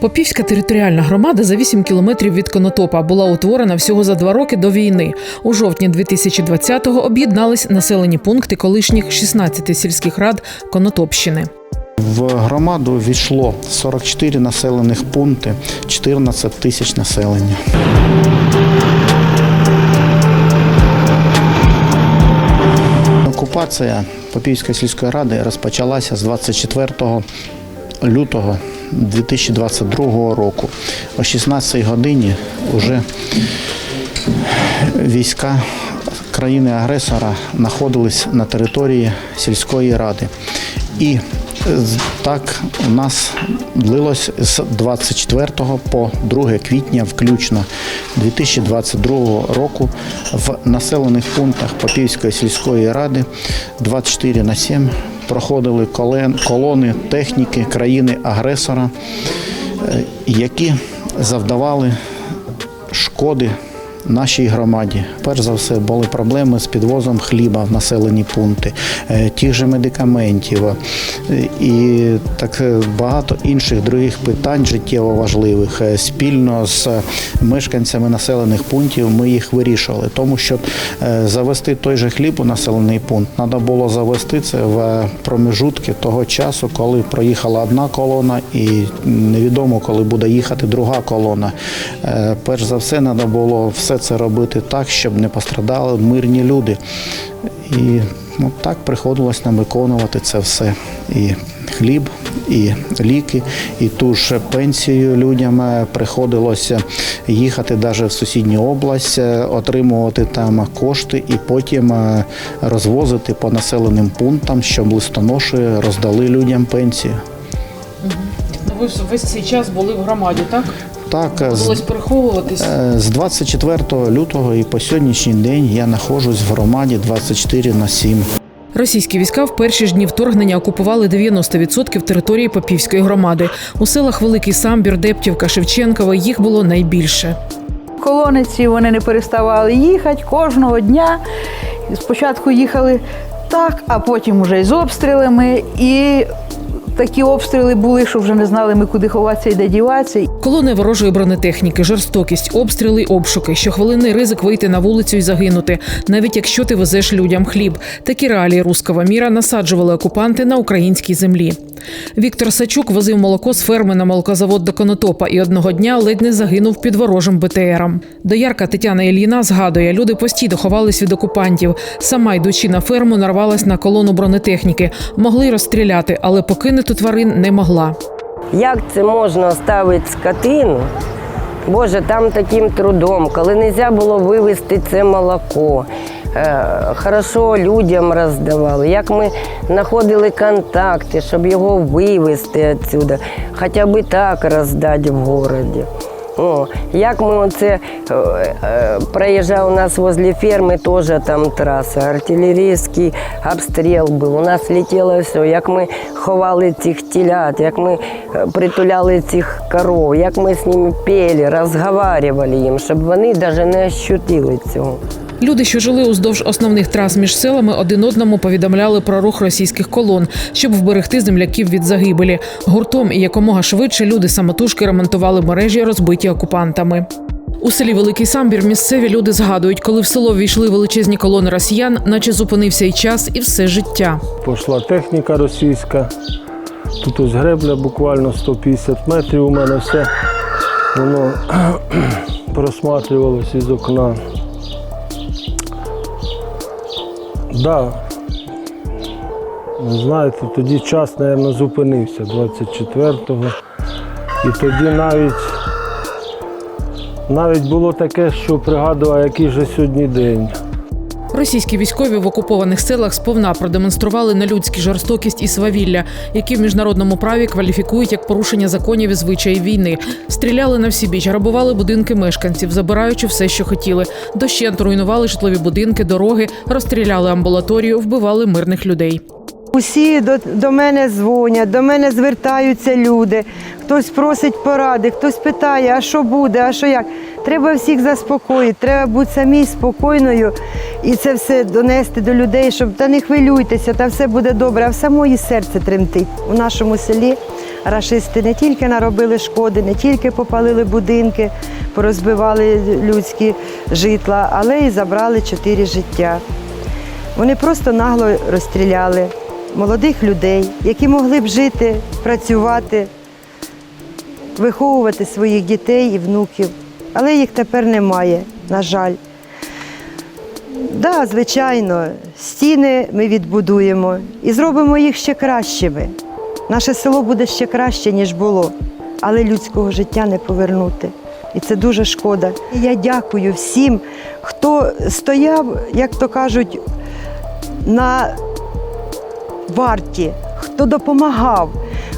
Попівська територіальна громада за 8 кілометрів від Конотопа була утворена всього за два роки до війни. У жовтні 2020-го об'єднались населені пункти колишніх 16 сільських рад Конотопщини. В громаду війшло 44 населених пункти, 14 тисяч населення. Окупація Попівської сільської ради розпочалася з 24 лютого 2022 року. О 16 годині вже війська країни-агресора знаходились на території сільської ради. І так у нас длилось з 24 по 2 квітня включно 2022 року в населених пунктах Попівської сільської ради 24 на 7 проходили колони техніки країни-агресора, е, які завдавали шкоди нашій громаді. Перш за все були проблеми з підвозом хліба в населені пункти, е, тих же медикаментів е, і так е, багато інших других питань життєво важливих. Спільно з мешканцями населених пунктів ми їх вирішували. Тому що завести той же хліб у населений пункт треба було завести це в промежутки того часу, коли проїхала одна колона, і невідомо, коли буде їхати друга колона. Перш за все, треба було все це робити так, щоб не пострадали мирні люди. І ну, так приходилось нам виконувати це все. І хліб, і ліки, і ту ж пенсію людям е, приходилося їхати навіть в сусідню область, е, отримувати там кошти і потім е, розвозити по населеним пунктам, щоб листоноші роздали людям пенсію. Ви весь цей час були в громаді, так? Так, е, з переховуватись. Е, З 24 лютого і по сьогоднішній день я знаходжусь в громаді 24 на 7. Російські війська в перші ж дні вторгнення окупували 90% території Попівської громади. У селах Великий Самбір, Дептівка, Шевченково їх було найбільше. Колони ці вони не переставали їхати кожного дня. Спочатку їхали так, а потім вже й з обстрілами. І такі обстріли були, що вже не знали ми, куди ховатися і де діватися. Колони ворожої бронетехніки, жорстокість, обстріли, обшуки, щохвилинний ризик вийти на вулицю і загинути, навіть якщо ти везеш людям хліб. Такі реалії руского міра насаджували окупанти на українській землі. Віктор Сачук возив молоко з ферми на молокозавод до Конотопа і одного дня ледь не загинув під ворожим БТРом. Доярка Тетяна Ільїна згадує, люди постійно ховались від окупантів. Сама йдучи на ферму, нарвалась на колону бронетехніки. Могли розстріляти, але покинути тварин не могла. Як це можна ставити скотину? Боже, там таким трудом, коли не можна було вивезти це молоко. Е, Хорошо людям роздавали, як ми знаходили контакти, щоб його вивезти відсюди, хоча б так роздати в місті. О, як ми оце е, е, проїжджав у нас возле ферми, теж там траса, артилерійський обстріл був. У нас летіло все, як ми ховали цих телят, як ми е, притуляли цих коров, як ми з ними пели, розговорювали їм, щоб вони навіть не ощутили цього. Люди, що жили уздовж основних трас між селами, один одному повідомляли про рух російських колон, щоб вберегти земляків від загибелі. Гуртом і якомога швидше люди самотужки ремонтували мережі, розбиті окупантами. У селі Великий Самбір місцеві люди згадують, коли в село війшли величезні колони росіян, наче зупинився і час, і все життя. Пішла техніка російська. Тут ось гребля буквально 150 метрів у мене все. Воно просматрювалося із окна. Да. Знаєте, тоді час, мабуть, зупинився 24-го. І тоді навіть, навіть було таке, що пригадував, який же сьогодні день. Російські військові в окупованих селах сповна продемонстрували нелюдські жорстокість і свавілля, які в міжнародному праві кваліфікують як порушення законів і звичаїв війни. Стріляли на всі біч, грабували будинки мешканців, забираючи все, що хотіли. Дощент руйнували житлові будинки, дороги, розстріляли амбулаторію, вбивали мирних людей. Усі до, до мене дзвонять, до мене звертаються люди. Хтось просить поради, хтось питає, а що буде, а що як. Треба всіх заспокоїти, треба бути самій спокійною і це все донести до людей, щоб та не хвилюйтеся, та все буде добре. А в самої серце тремтить. У нашому селі Рашисти не тільки наробили шкоди, не тільки попалили будинки, порозбивали людські житла, але й забрали чотири життя. Вони просто нагло розстріляли молодих людей, які могли б жити, працювати, виховувати своїх дітей і внуків. Але їх тепер немає, на жаль. Так, да, звичайно, стіни ми відбудуємо і зробимо їх ще кращими. Наше село буде ще краще, ніж було, але людського життя не повернути. І це дуже шкода. Я дякую всім, хто стояв, як то кажуть, на варті, хто допомагав,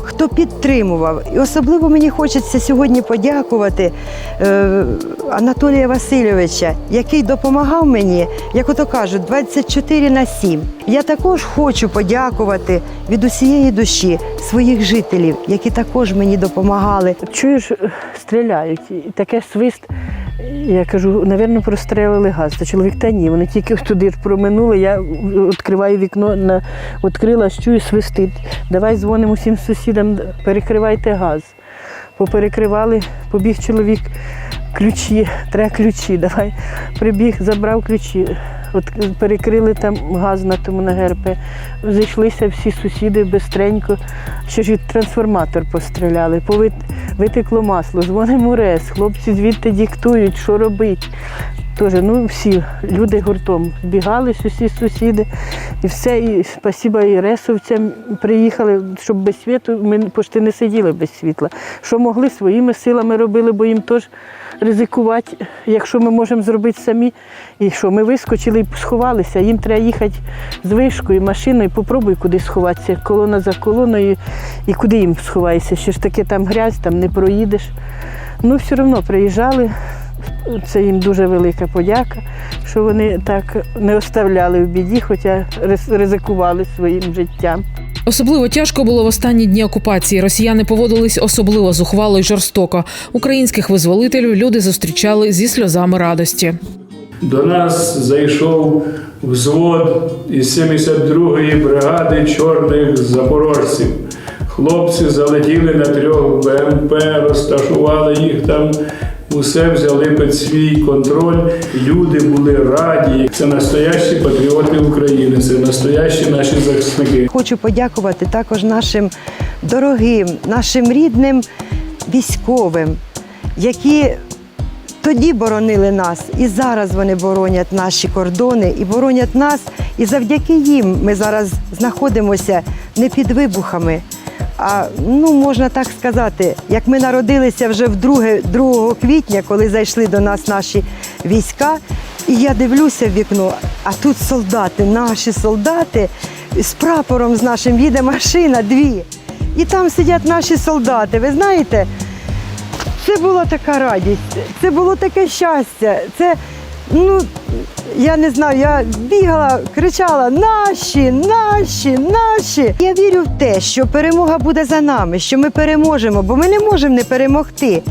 хто підтримував. І особливо мені хочеться сьогодні подякувати е, Анатолія Васильовича, який допомагав мені, як ото кажуть, 24 на 7. Я також хочу подякувати від усієї душі своїх жителів, які також мені допомагали. Чуєш, стріляють, таке свист. Я кажу, напевно, прострелили газ. Та чоловік, та ні, вони тільки туди проминули, я відкриваю вікно, на, відкрила, чую, свистить. Давай дзвонимо усім сусідам, перекривайте газ. Поперекривали, побіг чоловік, ключі, треба ключі, давай. Прибіг, забрав ключі. От перекрили там газ на тому на ГРП. Зійшлися всі сусіди бистренько. Ще ж трансформатор постріляли, повит, витекло масло, дзвонимо РЕС, хлопці звідти диктують, що робити. Тоже, ну всі люди гуртом збігались, усі сусіди, і все. І спасіба і ресовцям приїхали, щоб без світу ми почти не сиділи без світла. Що могли своїми силами робили, бо їм теж ризикувати, якщо ми можемо зробити самі. І що ми вискочили і сховалися. Їм треба їхати з вишкою, машиною, попробуй куди сховатися, колона за колоною, і куди їм сховаєшся? Ще ж таки там грязь, там не проїдеш. Ну, все одно приїжджали. Це їм дуже велика подяка, що вони так не оставляли в біді, хоча рис- ризикували своїм життям. Особливо тяжко було в останні дні окупації. Росіяни поводились особливо зухвало й жорстоко. Українських визволителів люди зустрічали зі сльозами радості. До нас зайшов взвод із 72-ї бригади чорних запорожців. Хлопці залетіли на трьох БМП, розташували їх там, усе взяли під свій контроль. Люди були раді. Це настоящі патріоти України, це настоящі наші захисники. Хочу подякувати також нашим дорогим, нашим рідним військовим, які тоді боронили нас, і зараз вони боронять наші кордони і боронять нас. І завдяки їм ми зараз знаходимося не під вибухами. А ну можна так сказати, як ми народилися вже в 2, 2 квітня, коли зайшли до нас наші війська, і я дивлюся в вікно, а тут солдати, наші солдати з прапором з нашим їде машина, дві. І там сидять наші солдати. Ви знаєте, це була така радість, це було таке щастя. Це, ну, я не знаю, я бігала, кричала: наші, наші, наші. Я вірю в те, що перемога буде за нами, що ми переможемо, бо ми не можемо не перемогти.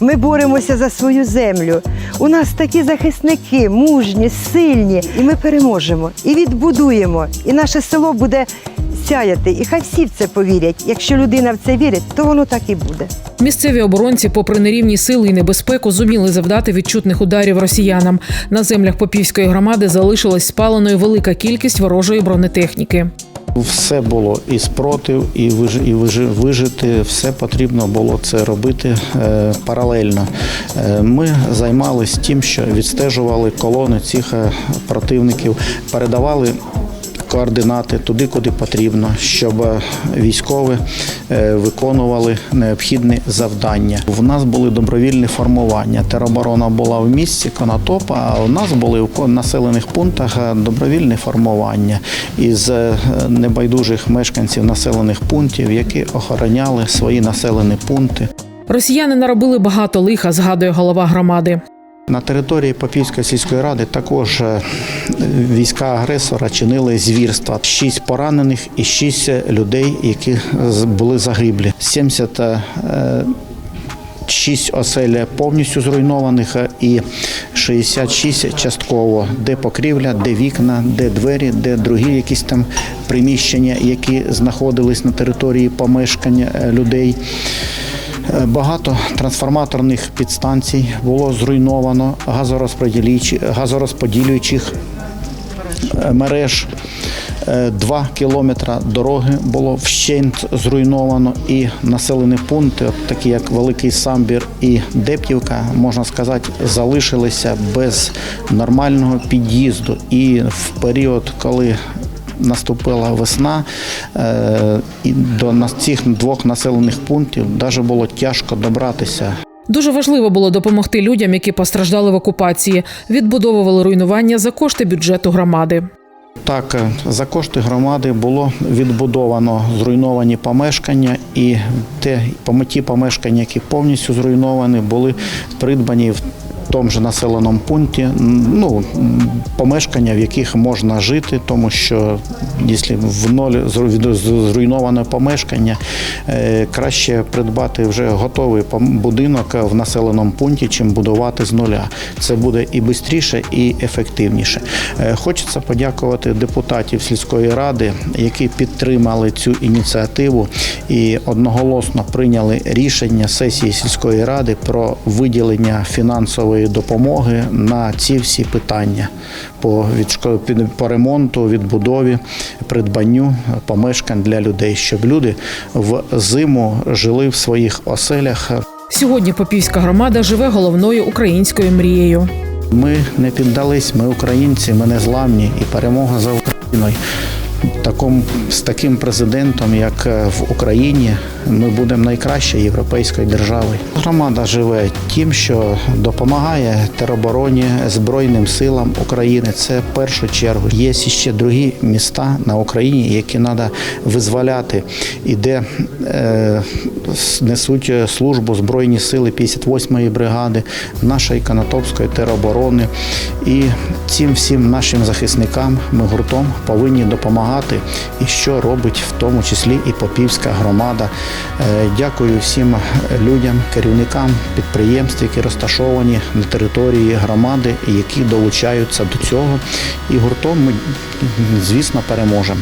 Ми боремося за свою землю. У нас такі захисники, мужні, сильні, і ми переможемо, і відбудуємо. І наше село буде сяяти. І хай всі в це повірять. Якщо людина в це вірить, то воно так і буде. Місцеві оборонці, попри нерівні сили і небезпеку, зуміли завдати відчутних ударів росіянам. На землях Попівської громади залишилась спаленою велика кількість ворожої бронетехніки. Все було і спротив, і вижи- і вижи- вижити. Все потрібно було це робити е, паралельно. Е, Ми займалися тим, що відстежували колони цих е, противників, передавали. Координати туди, куди потрібно, щоб е, військові е, виконували необхідні завдання. У нас були добровільні формування. Тероборона була в місті Конотопа, а у нас були в населених пунктах е, добровільні формування із небайдужих мешканців населених пунктів, які охороняли свої населені пункти. Росіяни наробили багато лиха, згадує голова громади. На території Попівської сільської ради також е, війська агресора чинили звірства. Шість поранених і шість людей, які з- були загиблі. 76 6 осель повністю зруйнованих е, і 66 частково, де покрівля, де вікна, де двері, де другі якісь там приміщення, які знаходились на території помешкання е, людей. Е, Багато трансформаторних підстанцій було зруйновано, газорозподілюючих, е, мереж. Е, Два кілометри дороги було вщент зруйновано, і населені пункти, такі як Великий Самбір і Дептівка, можна сказати, залишилися без нормального під'їзду. І в період, коли наступила весна, е, і до цих двох населених пунктів навіть було тяжко добратися. Дуже важливо було допомогти людям, які постраждали в окупації, відбудовували руйнування за кошти бюджету громади. Так, е, за кошти громади було відбудовано зруйновані помешкання, і те ті помешкання, які повністю зруйновані, були придбані в тому ж населеному пункті. Ну, помешкання, в яких можна жити, тому що якщо в ноль зруйноване помешкання, е, краще придбати вже готовий будинок в населеному пункті, чим будувати з нуля. Це буде і швидше, і ефективніше. Е, Хочеться подякувати депутатів сільської ради, які підтримали цю ініціативу і одноголосно прийняли рішення сесії сільської ради про виділення фінансової допомоги на ці всі питання по по ремонту, відбудові, придбанню помешкань для людей, щоб люди в зиму жили в своїх оселях. Сьогодні Попівська громада живе головною українською мрією. Ми не піддались, ми українці, ми не зламні, і перемога за Україною. Таком, з таким президентом, як е, в Україні, ми будемо найкращою європейською державою. Громада живе тим, що допомагає теробороні Збройним силам України. Це в першу чергу. Є ще другі міста на Україні, які треба визволяти, і де е, несуть службу Збройні сили 58-ї бригади, нашої Канатопської тероборони. І цим всім нашим захисникам ми гуртом повинні допомагати, і що робить в тому числі і Попівська громада. Е, Дякую всім людям, керівникам підприємств, які розташовані на території громади, які долучаються до цього. І гуртом ми, звісно, переможемо.